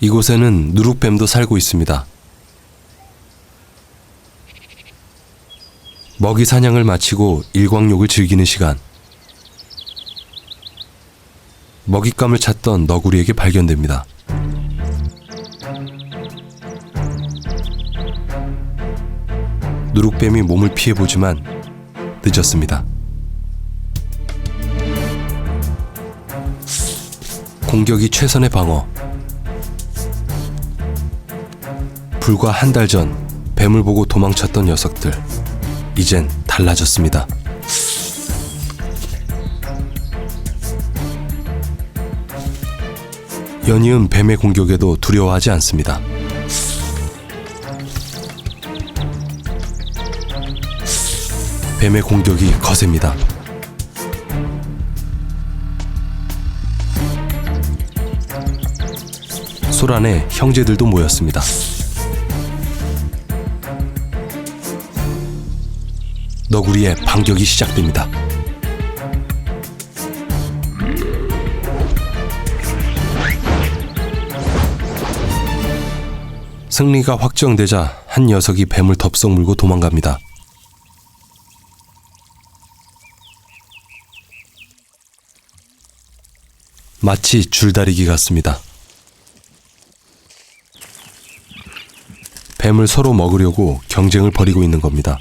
이곳에는 누룩뱀도 살고 있습니다. 먹이 사냥을 마치고 일광욕을 즐기는 시간. 먹잇감을 찾던 너구리에게 발견됩니다. 누룩뱀이 몸을 피해보지만 늦었습니다. 공격이 최선의 방어. 불과 한 달 전 뱀을 보고 도망쳤던 녀석들. 이젠 달라졌습니다. 연이은 뱀의 공격에도 두려워하지 않습니다. 뱀의 공격이 거셉니다. 소란에 형제들도 모였습니다. 너구리의 반격이 시작됩니다. 승리가 확정되자 한 녀석이 뱀을 덥석 물고 도망갑니다. 마치 줄다리기 같습니다. 뱀을 서로 먹으려고 경쟁을 벌이고 있는 겁니다.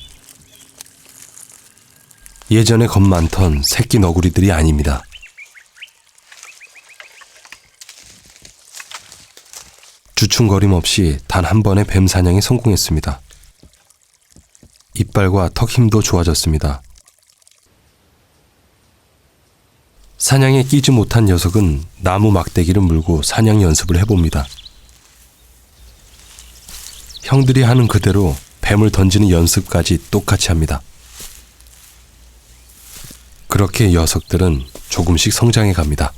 예전에 겁 많던 새끼 너구리들이 아닙니다. 주춤거림 없이 단 한 번의 뱀 사냥에 성공했습니다. 이빨과 턱 힘도 좋아졌습니다. 사냥에 끼지 못한 녀석은 나무 막대기를 물고 사냥 연습을 해봅니다. 형들이 하는 그대로 뱀을 던지는 연습까지 똑같이 합니다. 그렇게 녀석들은 조금씩 성장해 갑니다.